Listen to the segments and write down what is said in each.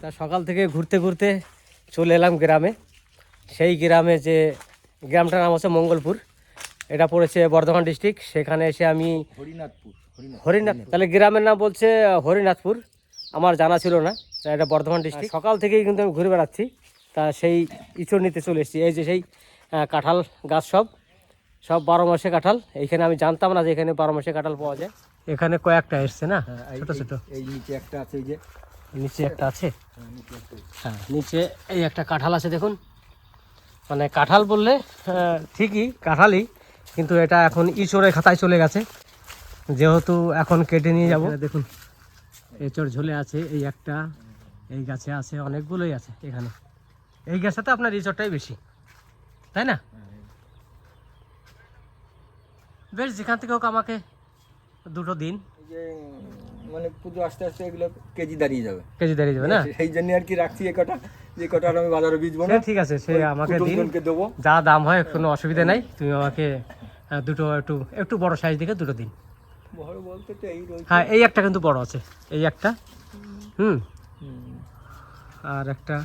তা সকাল থেকে ঘুরতে ঘুরতে চলে এলাম গ্রামে। সেই গ্রামে যে গ্রামটার নাম হচ্ছে মঙ্গলপুর। এটা পড়েছে বর্ধমান ডিস্ট্রিক্ট। সেখানে এসে আমি হরিনাথপুর হরিনাথ তাহলে গ্রামের নাম বলছে হরিনাথপুর। আমার জানা ছিল না। তা এটা বর্ধমান ডিস্ট্রিক্ট। সকাল থেকেই কিন্তু আমি ঘুরে বেড়াচ্ছি। তা সেই ইঁচড় নিতে চলে এসেছি। এই যে সেই কাঁঠাল গাছ সব সব বারো মাসে কাঁঠাল। এইখানে আমি জানতাম না যে এখানে বারো মাসে কাঁঠাল পাওয়া যায়। এখানে কয়েকটা এসছে না? হ্যাঁ, এই- ছোট ছোট। এই- এই নিচে একটা আছে এই যে নিচে একটা আছে? হ্যাঁ, নিচে হ্যাঁ এই একটা কাঁঠাল আছে দেখুন। মানে কাঁঠাল বললে ঠিকই কাঁঠালই কিন্তু এটা এখন ইঁচড়ের খাতায় চলে গেছে। যেহেতু এখন কেটে নিয়ে যাব। দেখুন। এঁচড় ঝুলে আছে এই একটা এই গাছে আছে অনেকগুলোই আছে এখানে। এই গাছে তো আপনার ইঁচড়টাই বেশি তাই না? বেশ যেখান থেকে হোক আমাকে দুটো দিন। মানে পুজো আস্তে আস্তে এগুলো কেজি দাঁড়িয়ে যাবে। কেজি দাঁড়িয়ে যাবে না? সেই জন্য আর কি রাখছি এ কটা যে কটা আর আমি বাজারে সে না। ঠিক আছে সে আমাকে দিন। দেবো। যা দাম হয় কোনো অসুবিধা নাই। তুমি আমাকে দুটো একটু একটু বড় সাইজ দিকে দুটো দিন। বড় বলতে তো এই রয়েছে। হ্যাঁ এই একটা কিন্তু বড় আছে। এই একটা। হুম। আর একটা।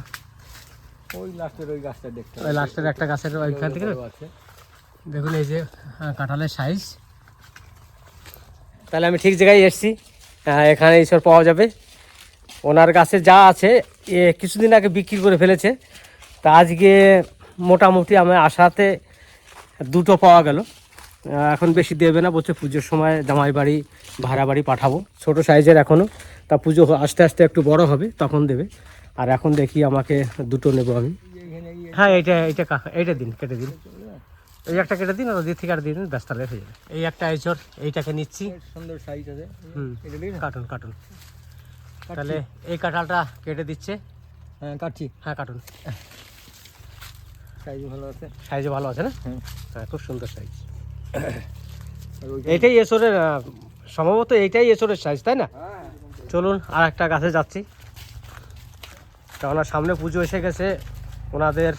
ওই লাস্টের ওই গাছটা দেখতে ওই লাস্টের একটা গাছের ওইখান থেকে দেখুন এই যে কাঁঠালের সাইজ তাহলে আমি ঠিক জায়গায় এসেছি। আহ, এখানে এইসব পাওয়া যাবে। ওনার কাছে যা আছে এ কিছুদিন আগে বিক্রি করে ফেলেছে। তা আজকে মোটামুটি আমার আশাতে দুটো পাওয়া গেল। এখন বেশি দেবে না বলছে পুজোর সময় জামাই বাড়ি ভাড়া বাড়ি পাঠাবো। ছোট সাইজের এখনও তা পুজো আস্তে আস্তে একটু বড় হবে তখন দেবে। আর এখন দেখি আমাকে দুটো নেব আমি। হ্যাঁ এইটা কা- এইটা দিন কেটে দিন। এই একটা কেটে দিন আর ওদিক থেকে আর দিয়ে দিন ব্যস্ত হয়ে যাবে। এই একটা এঁচড় এইটাকে নিচ্ছি। সুন্দর সাইজ আছে। হুম এটা নিবি না? কার্টুন কার্টুন তাহলে এই কাঁঠালটা কেটে দিচ্ছে। হ্যাঁ কাটছি। হ্যাঁ কার্টুন সাইজ ভালো আছে। সাইজে ভালো আছে না। হ্যাঁ। খুব সুন্দর সাইজ এইটাই আহ, সম্ভবত এইটাই এঁচড়ের সাইজ তাই না? চলুন আর একটা গাছে যাচ্ছি। কেননা সামনে পুজো এসে গেছে। ওনাদের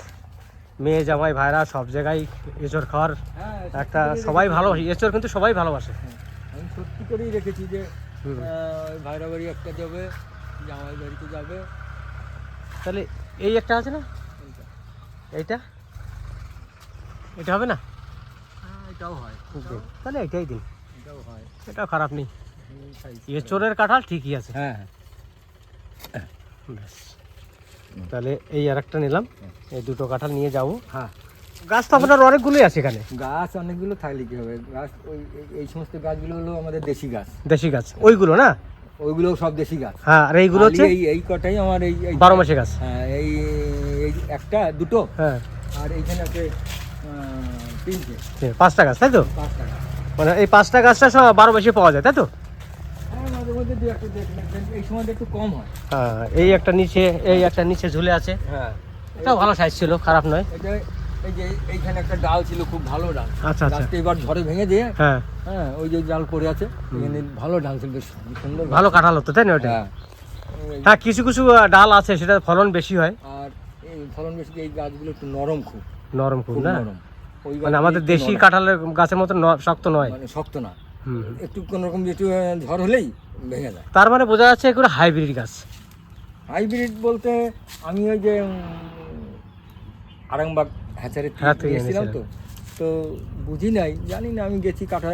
মেয়ে জামাই ভাইরা সব জায়গায় এঁচড় খাওয়ার হ্যাঁ একটা সবাই ভালো এঁচড় কিন্তু সবাই ভালোবাসে। আমি সত্যি করেই রেখেছি যে ভাইরা বাড়ি একটা যাবে জামাই বাড়িতে যাবে। তাহলে এই একটা আছে না? এইটা। এটা হবে না? হ্যাঁ এটাও হয়। তাহলে এটাই দিন। এটাও হয়। এটাও খারাপ নেই। size। এঁচড়ের কাঁঠাল ঠিকই আছে। হ্যাঁ হ্যাঁ। ব্যাস। তাহলে এই আর একটা নিলাম। এই দুটো কাঁঠাল নিয়ে যাব। হ্যাঁ। গাছ তো আপনার অনেকগুলোই আছে এখানে। গাছ অনেকগুলো থাকলে কি হবে? গাছ ওই এই- সমস্ত গাছগুলো হলো আমাদের দেশি গাছ। দেশি গাছ। ওইগুলো না? ওইগুলো সব দেশি গাছ। হ্যাঁ আর এইগুলো হচ্ছে এই এই কটাই আমার এই বারো মাসে গাছ। হ্যাঁ এই এই একটা দুটো? হ্যাঁ। আর এইখানে আছে তিনটে। পাঁচটা গাছ তাই তো? পাঁচ টাকা মানে এই পাঁচটা গাছটা সব বারো মাসে পাওয়া যায় তাই তো? মধ্যে দু একটা দেখলেন এই সময় একটু কম হয়। হ্যাঁ এই একটা নিচে এই একটা নিচে ঝুলে আছে। হ্যাঁ। এটাও ভালো সাইজ ছিল খারাপ নয়। এটা এই যে এইখানে একটা ডাল ছিল খুব ভালো ডাল। আচ্ছা আচ্ছা। এবার ঝড়ে ভেঙে দিয়ে হ্যাঁ। হ্যাঁ ওই যে ডাল পড়ে আছে এখানে ভালো ডাল ছিল বেশ সুন্দর। ভালো কাঁঠাল হতো তাই না ওটা? হ্যাঁ। হ্যাঁ কিছু কিছু ডাল আছে সেটা ফলন বেশি হয়। আর এই ফলন বেশি এই গাছগুলো একটু নরম খুব। নরম খুব না? মানে আমাদের দেশি কাঁঠালের গাছের মতো শক্ত নয়। মানে শক্ত না। একটু কোনো রকম একটু ঝড় হলেই ভেঙে যায়। তার মানে বোঝা যাচ্ছে এগুলো হাইব্রিড গাছ। হাইব্রিড বলতে আমি ওই যে আরামবাগ হ্যাচারে হ্যাঁ, গেছিলাম তো। তো বুঝি নাই জানি না আমি গেছি কাঠা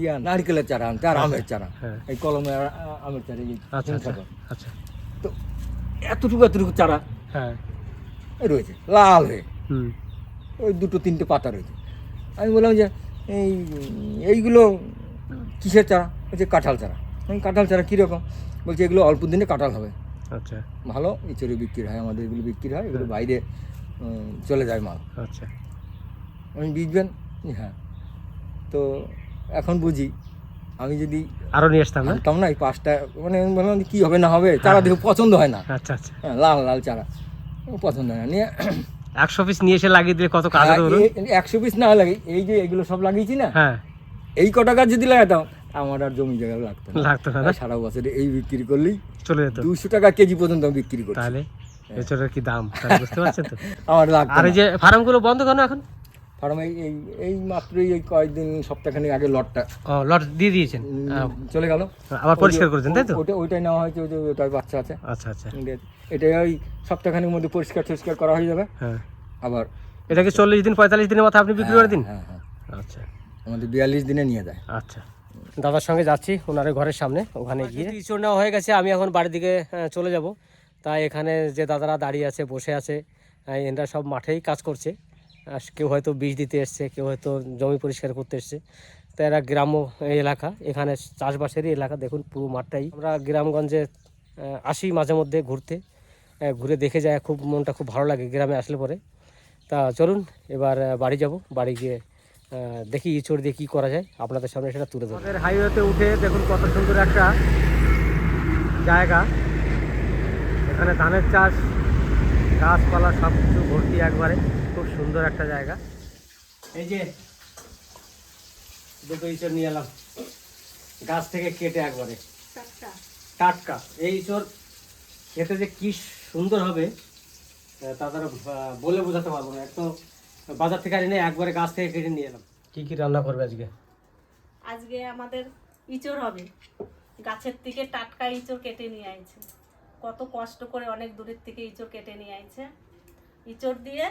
ইয়া নারকেলের চারা আনতে আর আমের চারা। হ্যাঁ। এই কলমের আমের চারা এই আচ্ছা আচ্ছা হিমসাগর। আচ্ছা। তো এতটুকু এতটুকু চারা হ্যাঁ। রয়েছে লাল হয়ে। ওই দুটো তিনটে পাতা রয়েছে। আমি বললাম যে এই এইগুলো কিসের চারা? বলছে কাঁঠাল চারা। আমি কাঁঠাল চারা কীরকম? বলছে এগুলো অল্প দিনে কাঁঠাল হবে। আচ্ছা। ভালো ইচড়ে বিক্রি হয় আমাদের এগুলো বিক্রি হয় এগুলো বাইরে চলে যায় মাল। আচ্ছা। আমি বিকবেন হ্যাঁ। তো এখন বুঝি আমি যদি আরও নিয়ে আসতাম না? না এই পাঁচটা মানে বললাম কী হবে না হবে চারা দেখে পছন্দ হয় না। আচ্ছা আচ্ছা। হ্যাঁ লাল লাল চারা। ও পছন্দ হয় না। নিয়ে একশো পিস নিয়ে এসে লাগিয়ে দিলে কত কাজ একশো পিস না লাগে এই যে এগুলো সব লাগিয়েছি না হ্যাঁ। এই কটা গাছ যদি লাগাতাম আমার আর জমি জায়গা লাগতো না। লাগতো না? সারা বছরে এই বিক্রি করলেই চলে যেত। দুশো টাকা কেজি পর্যন্ত আমি বিক্রি করি তাহলে এছাড়া কি দাম? বুঝতে পারছেন তো? আমার লাগতো আর এই যে ফার্মগুলো বন্ধ কেন এখন? ফার্ম এই এই এই মাত্রই এই কয়েকদিন সপ্তাহখানেক আগে লটটা ও লট দিয়ে দিয়েছেন? চলে গেল। আবার পরিষ্কার করেছেন তাই তো? ওটা ওইটাই নেওয়া হয়েছে ওই যে ওটাই বাচ্চা আছে। আচ্ছা আচ্ছা। এটা ওই সপ্তাহখানেক মধ্যে পরিষ্কার টরিষ্কার করা হয়ে যাবে। হ্যাঁ। আবার এটা কি চল্লিশ দিন পঁয়তাল্লিশ দিনের মাথায় আপনি বিক্রি করে দিন? হ্যাঁ হ্যাঁ। আচ্ছা। আমাদের বিয়াল্লিশ দিনে নিয়ে যায়। আচ্ছা। দাদার সঙ্গে যাচ্ছি ওনার ঘরের সামনে ওখানে গিয়ে। ইঁচড় নেওয়া হয়ে গেছে আমি এখন বাড়ির দিকে চলে যাব। তাই এখানে যে দাদারা দাঁড়িয়ে আছে বসে আছে এনারা সব মাঠেই কাজ করছে। আর কেউ হয়তো বীজ দিতে এসছে কেউ হয়তো জমি পরিষ্কার করতে এসছে। তো এরা গ্রাম্য এলাকা এখানে চাষবাসেরই এলাকা দেখুন পুরো মাঠটাই। আমরা গ্রামগঞ্জে আসি মাঝে মধ্যে ঘুরতে। ঘুরে দেখে যায় খুব মনটা খুব ভালো লাগে গ্রামে আসলে পরে। তা চলুন এবার বাড়ি যাব বাড়ি গিয়ে দেখি ইঁচড় দিয়ে কী করা যায়। আপনাদের সামনে সেটা তুলে আমাদের হাইওয়েতে উঠে দেখুন কত সুন্দর একটা জায়গা। এখানে ধানের চাষ গাছপালা সব কিছু ভর্তি একবারে। খুব সুন্দর একটা জায়গা। এই যে দুটো ইঁচড় নিয়ে এলাম। গাছ থেকে কেটে একবারে। টাটকা। এই ইঁচড় খেতে যে কি সুন্দর হবে তা তারা বলে বোঝাতে পারব না। এক তো বাজার থেকে এনে একবারে গাছ থেকে কেটে নিয়ে এলাম। কি কি রান্না করবে আজকে? আজকে আমাদের ইঁচড় হবে। গাছের থেকে টাটকা ইঁচড় কেটে নিয়ে আইছে। কত কষ্ট করে অনেক দূরের থেকে ইঁচড় কেটে নিয়ে আইছে। ইঁচড় দিয়ে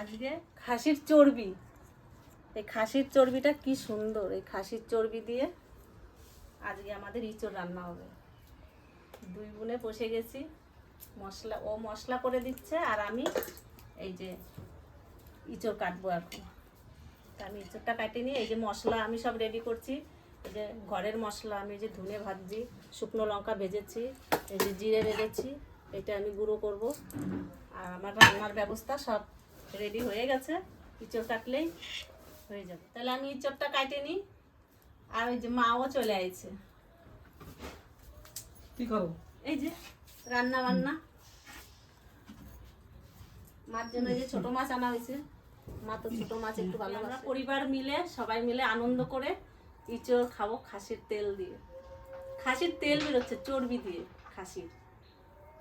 আজকে খাসির চর্বি। এই খাসির চর্বিটা কি সুন্দর। এই খাসির চর্বি দিয়ে আজকে আমাদের ইঁচড় রান্না হবে। দুই বোনে বসে গেছি। মশলা ও মশলা করে দিচ্ছে আর আমি এই যে ইঁচড় কাটবো এখন। আমি ইঁচড়টা কাটে নিয়ে এই যে মশলা আমি সব রেডি করছি। এই যে ঘরের মশলা আমি যে ধুনে ভাজছি শুকনো লঙ্কা ভেজেছি এই যে জিরে ভেজেছি এটা আমি গুঁড়ো করব। আর আমার রান্নার ব্যবস্থা সব রেডি হয়ে গেছে। ইঁচড় কাটলেই হয়ে যাবে। তাহলে আমি ইঁচড়টা কাটে নিই। আর ওই যে মাও চলে আইছে। কি করো? এই যে রান্না বান্না। মার জন্য এই যে ছোট মাছ আনা হয়েছে। মা তো ছোট মাছ একটু ভালো আমরা পরিবার মিলে সবাই মিলে আনন্দ করে ইঁচড় খাব খাসির তেল দিয়ে। খাসির তেল বেরোচ্ছে চর্বি দিয়ে খাসির।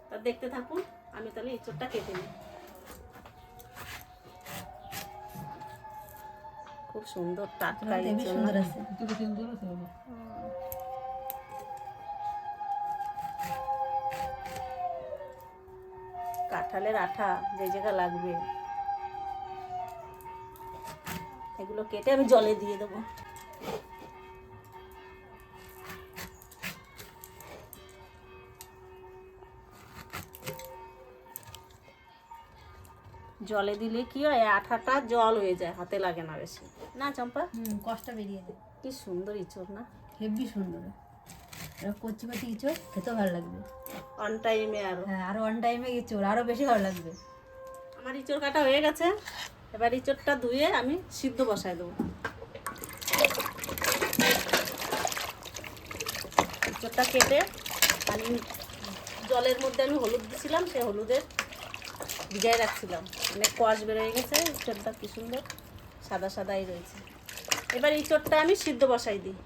তা দেখতে থাকুন আমি তাহলে ইঁচড়টা কেটে নিই। খুব সুন্দর টাটকা না? কাঁঠালের আঠা যে জায়গা লাগবে। এগুলো কেটে আমি জলে দিয়ে দেবো। জলে দিলে কি হয় আঠাটা জল হয়ে যায় হাতে লাগে না বেশি। না চম্পা? হুম কষ্ট বেরিয়ে যায়। কি সুন্দর ইঁচড় না? হেভি সুন্দর। কচি কচি ইঁচড় খেতেও ভালো লাগবে। অন টাইমে আরও। হ্যাঁ আরও অন টাইমে ইঁচড় আরও বেশি ভালো লাগবে। আমার ইঁচড় কাটা হয়ে গেছে। এবার ইঁচড়টা ধুয়ে আমি সিদ্ধ বসায় দেবো। ইঁচড়টা কেটে আমি জলের মধ্যে আমি হলুদ দিছিলাম সে হলুদের ভিজায় রাখছিলাম। অনেক কষ বেরোয় গেছে, ইঁচড়টা কি সুন্দর, সাদা সাদাই রয়েছে। এবার ইঁচড়টা আমি সিদ্ধ বসাই দিই।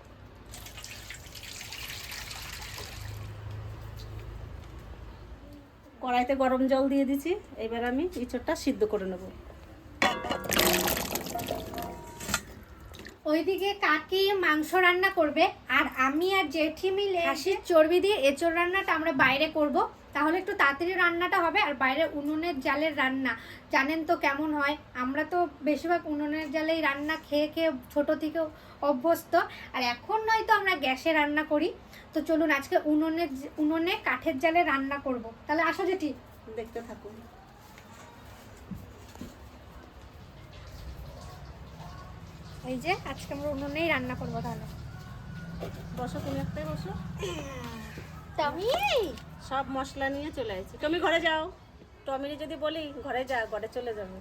কড়াইতে গরম জল দিয়ে দিছি, এবার আমি ইঁচড়টা সিদ্ধ করে নেব। ওইদিকে কাকি মাংস রান্না করবে, আর আমি আর জেঠি মিলে খাসির চর্বি দিয়ে এঁচড় রান্নাটা আমরা বাইরে করব। তাহলে একটু তাড়াতাড়ি রান্নাটা হবে, আর বাইরে উনুনের জালের রান্না। জানেন তো কেমন হয়, আমরা তো বেশিরভাগ উনুনের জালেই রান্না খেয়ে খেয়ে ছোটো থেকে অভ্যস্ত, আর এখন নয়তো আমরা গ্যাসে রান্না করি। তো চলুন আজকে উনুনের, উনুনে কাঠের জালে রান্না করব। তাহলে আসো জেঠি। দেখতে থাকুন। এই যে আজকে আমরা উনুনেই রান্না করব তাহলে। বসো তুমি একটাই বসো। তুমি সব মশলা নিয়ে চলে আসছি। তুমি ঘরে যাও। টমিরে যদি বলি ঘরে যা ঘরে চলে যাবে।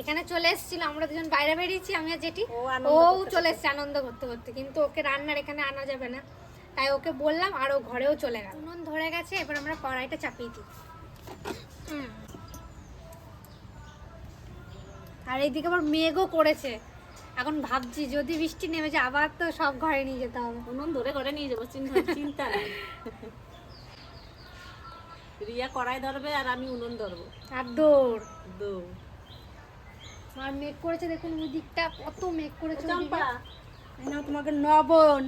এখানে চলে এসেছিল আমরা দুজন বাইরে বেরিয়েছি আমি আর জেঠি। ও চলে এসছে আনন্দ করতে করতে কিন্তু ওকে রান্নার এখানে আনা যাবে না। তাই ওকে বললাম আর ও ঘরেও চলে গেল। উনুন ধরে গেছে এবার আমরা কড়াইটা চাপিয়ে দিই। আর এইদিকে আবার মেঘও করেছে। এখন ভাবছি যদি বৃষ্টি নেমে যায় আবার তো সব ঘরে নিয়ে যেতে হবে। উনুন ধরে ঘরে নিয়ে যাব চিন্তা চিন্তা নেই। রিয়া কড়াই ধরবে আর আমি উনুন ধরবো। আর দৌড়। দু আর মেঘ করেছে দেখুন ওই দিকটা কত মেঘ করেছে চম্পা। তোমাকে লবণ।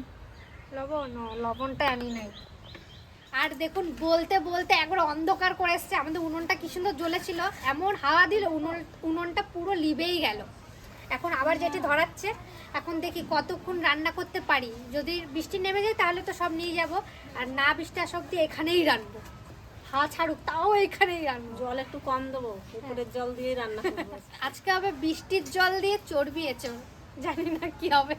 লবণ? লবণটা আনি নাই। আর দেখুন বলতে বলতে একবার অন্ধকার করে এসছে। আমাদের উনুনটা কি সুন্দর জ্বলেছিল। এমন হাওয়া দিল উনুন উনুনটা পুরো লিবেই গেল। এখন আবার যেটি ধরাচ্ছে এখন দেখি কতক্ষণ রান্না করতে পারি। যদি বৃষ্টি নেমে যায় তাহলে তো সব নিয়ে যাব আর না বৃষ্টি আসা অব্দি এখানেই রান্নবো হাওয়া ছাড়ুক তাও এখানেই রান্নবো জল একটু কম দেবো পুকুরের জল দিয়েই রান্না আজকে হবে বৃষ্টির জল দিয়ে চর্বি এঁচড়। জানি না কি হবে।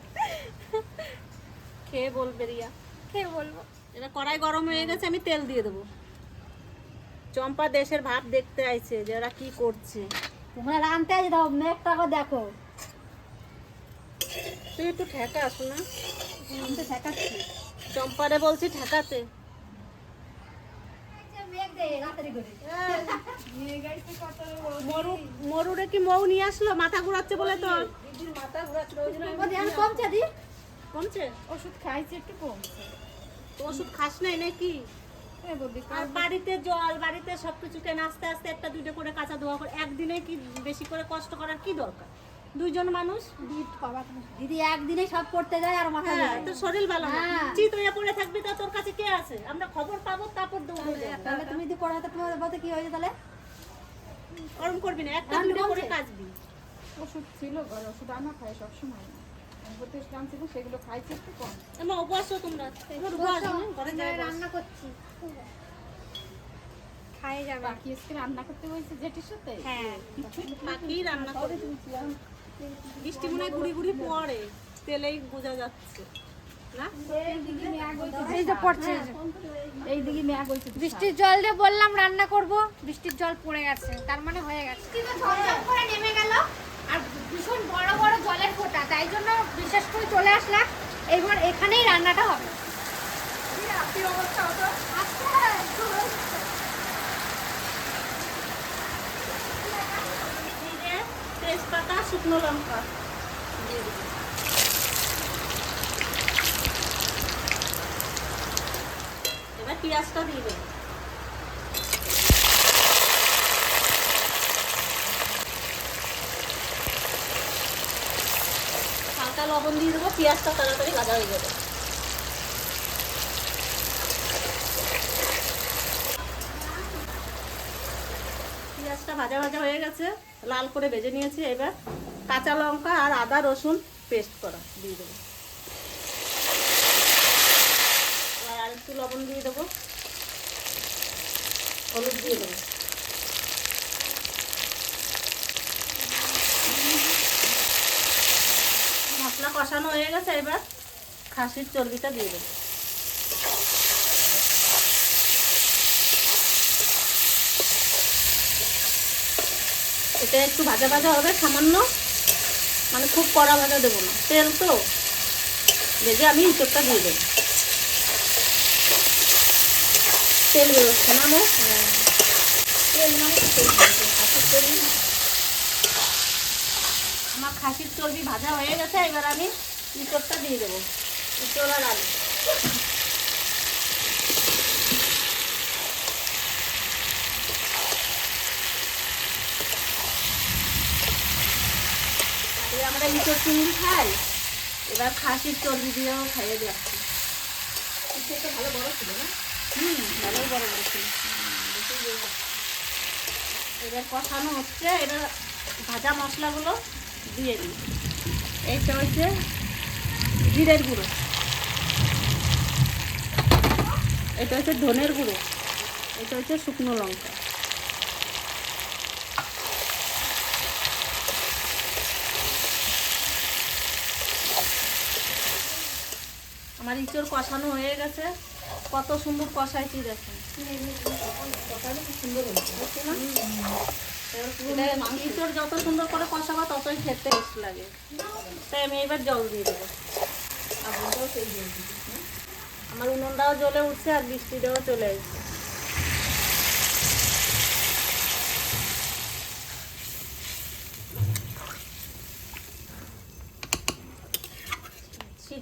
খেয়ে বলবে রিয়া কে বলব। এটা কড়াই গরম হয়ে গেছে আমি তেল দিয়ে দেবো। চম্পা দেশের ভাব দেখতে আইছে যে ওরা কি করছে। তোমরা রানতে আছে দাও মেঘটা আবার দেখো। তুই একটু ঠেকা শোনা। আমি তো ঠেকাচ্ছি। চম্পারে বলছি ঠেকাতে। মরুরে কি মৌ নিয়ে আসলো? মাথা ঘুরাচ্ছে বলে তো। ধ্যান কমছে দি। কমছে? ওষুধ খাইছে একটু কমছে। ওষুধ খাস নাই নাকি? এ আর বাড়িতে জল বাড়িতে সবকিছু কেন আস্তে আস্তে একটা দুইটা করে কাঁচা ধোয়া করে একদিনে কি বেশি করে কষ্ট করার কি দরকার? দুইজন মানুষ? দিদি একদিনে সব করতে যায় আর মাথা হ্যাঁ তোর শরীর ভালো না। হ্যাঁ। চিত হয়ে পড়ে থাকবি তা তোর কাছে কে আছে? আমরা খবর পাবো তারপর দৌড়ে তাহলে তুমি যদি পড়াতে তোমার বলতে কি হয়েছে তাহলে? গরম করবি না একটা দুটো করে কাজবি। ওষুধ ছিল ঘরে ওষুধ আনা খাই সবসময়। সেগুলো খাইছে একটু কম। আমার তোমরা। রান্না করছি। খাই যাবে বাকি আজকে রান্না করতে বলছে জেঠির সাথে? হ্যাঁ। বাকি রান্না করে বৃষ্টি মনে হয় গুড়ি গুড়ি পড়ে তেলেই বোঝা যাচ্ছে। বৃষ্টির জল দিয়ে বললাম রান্না করব বৃষ্টির জল পড়ে গেছে তার মানে হয়ে গেছে। করে নেমে গেল আর ভীষণ বড় বড় জলের ফোঁটা তাই জন্য বিশেষ করে চলে আসলাম এবার এখানেই রান্নাটা হবে। জিরে শুকনো লঙ্কা। এবার পেঁয়াজটা দিয়ে হালকা লবণ দিয়ে দেবো পেঁয়াজটা তাড়াতাড়ি হয়ে যাবে পেঁয়াজটা ভাজা ভাজা হয়ে গেছে। লাল করে ভেজে নিয়েছি এবার। কাঁচা লঙ্কা আর আদা রসুন পেস্ট করা, দিয়ে দেবো। আর একটু লবণ দিয়ে দেবো। হলুদ দিয়ে দেবো। মশলা কষানো হয়ে গেছে, এবার খাসির চর্বিটা দিয়ে দেবো। এটা একটু ভাজা ভাজা হবে, সামান্য মানে খুব কড়া ভাজা দেবো না। তেল তো? ভেজে আমি ইঁচড়টা দিয়ে দেবো। তেল বেরোচ্ছে না মো তেল মানে খাসির চর্বি আমার খাসির চর্বি ভাজা হয়ে গেছে, এবার আমি ইঁচড়টা দিয়ে দেবো। ইঁচড় আর আলু এই আমরা ইঁচড় চিংড়ি খাই এবার খাসির চর্বি দিয়েও খাইয়ে যাচ্ছি ভালো বড় ছিল না? হুম ভালোই বড় বড় ছিল। এবার কষানো হচ্ছে এটা ভাজা মশলাগুলো দিয়ে দিই। এইটা হচ্ছে জিরের গুঁড়ো। এটা হচ্ছে ধনের গুঁড়ো। এটা হচ্ছে শুকনো লঙ্কা। আমার ইঁচড় কষানো হয়ে গেছে। কত সুন্দর কষাইছি দেখেন। ইঁচড় যত সুন্দর করে কষাবো ততই খেতে বেশ লাগে। তাই আমি এবার জল দিয়ে দেবো। আমার উনুনটাও জ্বলে উঠছে আর বৃষ্টিটাও চলে এসেছে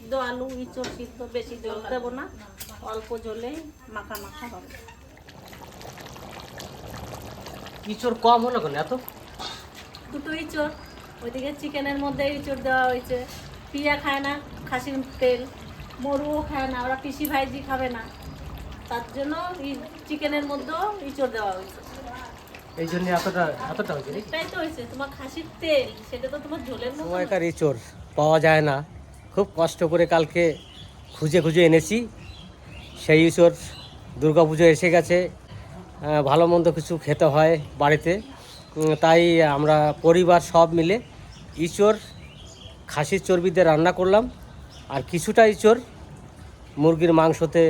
সিদ্ধ আলু ইঁচড় সিদ্ধ বেশি জল দেবো না। অল্প জলেই মাখা মাখা হবে। ইঁচড় কম হলো কেন এত? দুটো ইঁচড়। ওইদিকে চিকেনের মধ্যে ইঁচড় দেওয়া হয়েছে। পিয়া খায় না খাসির তেল। মরুও খায় না ওরা পিসি ভাইজি খাবে না। তার জন্য চিকেনের মধ্যেও ইঁচড় দেওয়া হয়েছে। এই জন্য এতটা এতটা হয়েছে? এটাই তো হয়েছে তোমার খাসির তেল সেটা তো তোমার ঝোলের। সময়কার ইঁচড় পাওয়া যায় না। খুব কষ্ট করে কালকে খুঁজে খুঁজে এনেছি। সেই ইঁচড় দুর্গাপুজো এসে গেছে। ভালো মন্দ কিছু খেতে হয় বাড়িতে। তাই আমরা পরিবার সব মিলে ইঁচড় খাসির চর্বিতে রান্না করলাম। আর কিছুটা ইঁচড় মুরগির মাংসতে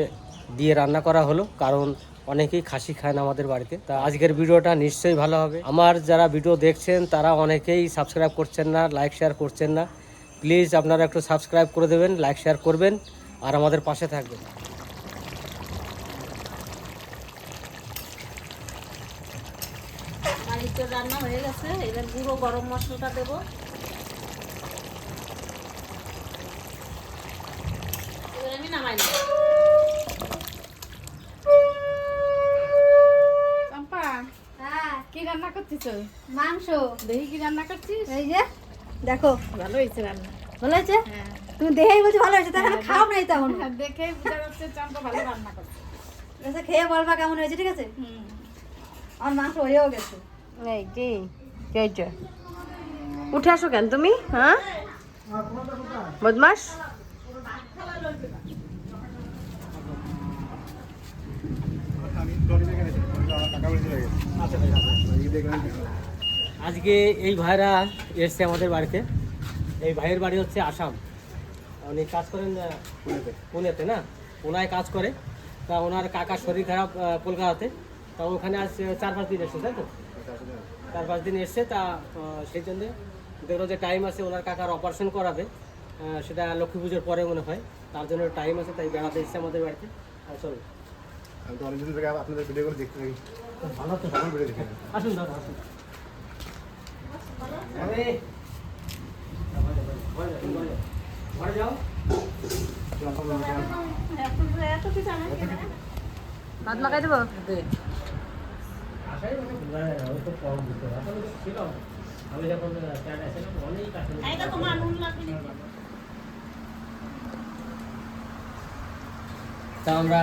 দিয়ে রান্না করা হলো, কারণ অনেকেই খাসি খায় না আমাদের বাড়িতে। তা আজকের ভিডিওটা নিশ্চয়ই ভালো হবে। আমার যারা ভিডিও দেখছেন, তারা অনেকেই সাবস্ক্রাইব করছেন না লাইক শেয়ার করছেন না। প্লিজ আপনারা একটু সাবস্ক্রাইব করে দেবেন লাইক শেয়ার করবেন আর আমাদের পাশে থাকবেন। রান্না হয়ে গেছে এবার গুঁড়ো গরম মশলাটা দেবো। এবার আমি নামাই নেব। চম্পা হ্যাঁ। কি রান্না করছিস মাংস। দেখি কি রান্না করছিস? এই যে। দেখো। ভালো হয়েছে রান্না। ভালো হয়েছে? তুমি দেখেই বলছো ভালো হয়েছে তাহলে খাও নাই তেমন দেখে বোঝা যাচ্ছে চম্পা ভালো রান্না করছে। আচ্ছা খেয়ে বলবা কেমন হয়েছে ঠিক আছে? হুম। আমার মাংস হয়েও গেছে। এই কি কেইটা উঠে আসো কেন তুমি হ্যাঁ? বদমাস। আজকে এই ভাইরা এসছে আমাদের বাড়িতে। এই ভাইয়ের বাড়ি হচ্ছে আসাম। উনি কাজ করেন আহ, পুনেতে। না? পুনায় কাজ করে। তা ওনার কাকার শরীর খারাপ কলকাতাতে। তা ওখানে আজ চার পাঁচ দিন এসছে তাই তো? চার পাঁচ দিন এসছে তা সেই জন্য দেখল যে টাইম আছে ওনার কাকার অপারেশন করাবে সেটা লক্ষ্মী পুজোর পরে মনে হয়। তার জন্য টাইম আছে তাই বেড়াতে এসছে আমাদের বাড়িতে। আর চলো। আমি তো অনেকদিন থেকে আপনাদের ভিডিওগুলো দেখতে থাকি। ভালো তো। সকল ভিডিও দেখে আসুন দাদা আসুন আরে, ঘরে যাও এত এত কিছু আমি ভাত লাগবে তা আমরা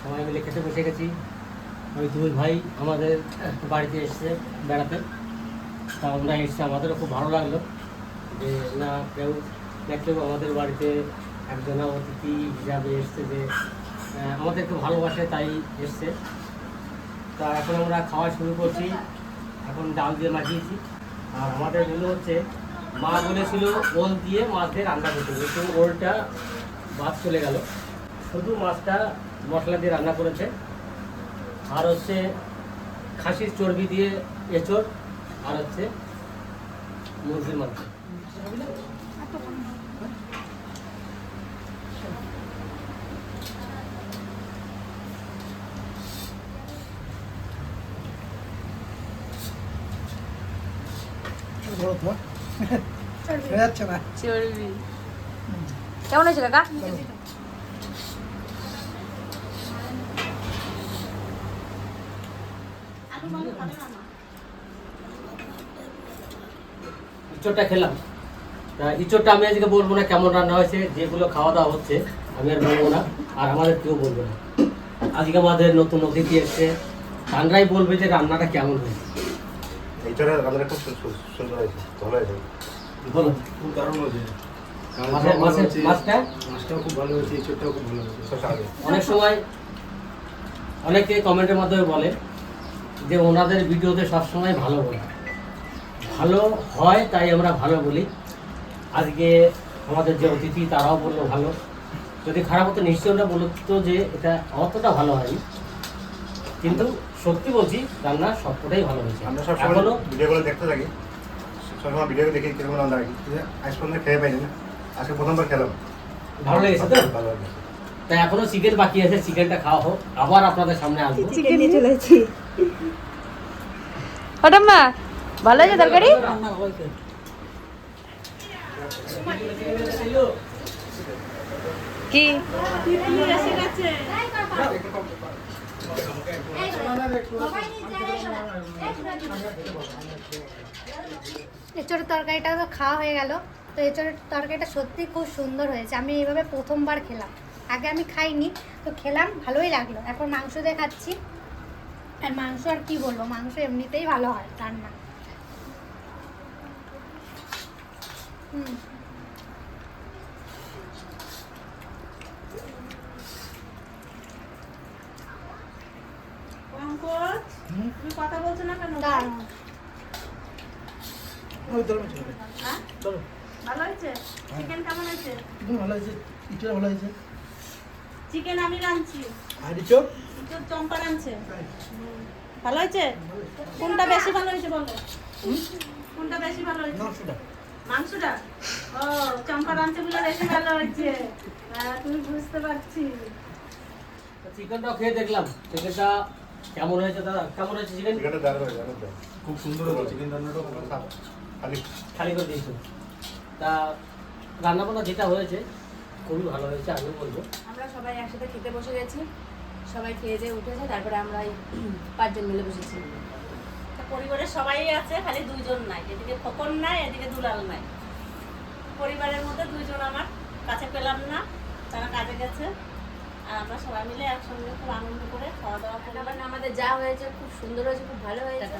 সবাই মিলে খেতে বসে গেছি। ওই দুই ভাই আমাদের বাড়িতে এসছে বেড়াতে। তা আমরা এসছে আমাদেরও খুব ভালো লাগল যে না কেউ না কেউ আমাদের বাড়িতে একজনা অতিথি হিসাবে এসছে যে আহ, আমাদেরকে ভালোবাসে তাই এসছে। তা এখন আমরা খাওয়া শুরু করছি। এখন ডাল দিয়ে মাখিয়েছি। আর আমাদের মেনু হচ্ছে মা বলেছিল ওল দিয়ে মাছ দিয়ে রান্না করতে কিন্তু ওলটা মাছ চলে গেল। শুধু মাছটা মশলা দিয়ে রান্না করেছে। আর হচ্ছে খাসির চর্বি দিয়ে এঁচড়। আর হচ্ছে মুরগির মাংস কেমন হয়েছে কাকা? আলু মালু খাবে না মা? ইঁচড়টা খেলাম। তা ইঁচড়টা আমি আজকে বলব না কেমন রান্না হয়েছে যেগুলো খাওয়া দাওয়া হচ্ছে আমি আর বলব না আর আমাদের কেউ বলবে না। আজকে আমাদের নতুন অতিথি এসছে তানরাই বলবে যে রান্নাটা কেমন হয়েছে। রান্নাটা খুব সুন্দর হয়েছে ভালো বলো খুব দারুণ অনেক সময় অনেকে কমেন্টের মাধ্যমে বলে যে ওনাদের ভিডিওতে সবসময় ভালো বলে। ভালো হয় তাই আমরা ভালো বলি। আজকে আমাদের যে অতিথি তারাও বলল ভালো। যদি খারাপ হতো নিশ্চয়ই ওরা বলতো যে এটা অতটা ভালো হয়নি। কিন্তু সত্যি বলছি রান্না সবটাই ভালো হয়েছে। আমরা সবসময় এখনও ভিডিওগুলো দেখতে থাকি। সবসময় ভিডিও দেখি কীরকম রান্না কিন্তু আজ পর্যন্ত খেয়ে পাইনি না আজকে প্রথমবার খেলাম। ভালো লেগেছে তো? ভালো লাগে তাই এখনও চিকেন বাকি আছে চিকেনটা খাওয়া হোক। আবার আপনাদের সামনে আসব। চিকেন নিয়ে চলেছি হঠাম্মা ভালো হয়েছে তরকারি? কি। এঁচড়ের তরকারিটা তো খাওয়া হয়ে গেল। তো এঁচড়ের তরকারিটা সত্যি খুব সুন্দর হয়েছে। আমি এইভাবে প্রথমবার খেলাম। আগে আমি খাইনি, তো খেলাম, ভালোই লাগল। এখন মাংস দিয়ে খাচ্ছি। আর মাংস আর কি বলব? মাংস এমনিতেই ভালো হয়, রান্না হুম পঙ্কজ তুমি কথা বলছো না কেন? হ্যাঁ? ভালো হয়েছে? চিকেন কেমন হয়েছে? ভালো হয়েছে। ভালো হয়েছে। চিকেন আমি রাঁধছি। আর চম্পা রাঁধছে। ভালো হয়েছে? কোনটা বেশি ভালো হয়েছে বলো? কোনটা বেশি ভালো হয়েছে? মাংসটা? ও চম্পা রাঁধছে বলে বেশি ভালো হয়েছে হ্যাঁ, তুমি বুঝতে পারছি। চিকেনটাও খেয়ে দেখলাম। চিকেনটা কেমন হয়েছে দাদা? কেমন হয়েছে চিকেন চিকেনটা দারুণ হয়েছে। খুব সুন্দর হয়েছে। চিকেন রান্নাটাও ভালো খালি। খালি করে দিয়েছ। তা রান্নাবান্না যেটা হয়েছে খুবই ভালো হয়েছে আমিও বলব। আমরা সবাই একসাথে খেতে বসে গেছি। সবাই খেয়ে দিয়ে উঠেছে তারপরে আমরা এই পাঁচজন মিলে বসেছি। পরিবারের সবাই আছে খালি দুইজন নাই। এদিকে খোকন নাই এদিকে দুলাল নাই। পরিবারের মধ্যে দুইজন আমার কাছে পেলাম না তারা কাজে গেছে। আর আমরা সবাই মিলে একসঙ্গে খুব আনন্দ করে খাওয়া দাওয়া করলাম রান্নাবান্না আমাদের যা হয়েছে খুব সুন্দর হয়েছে খুব ভালো হয়েছে।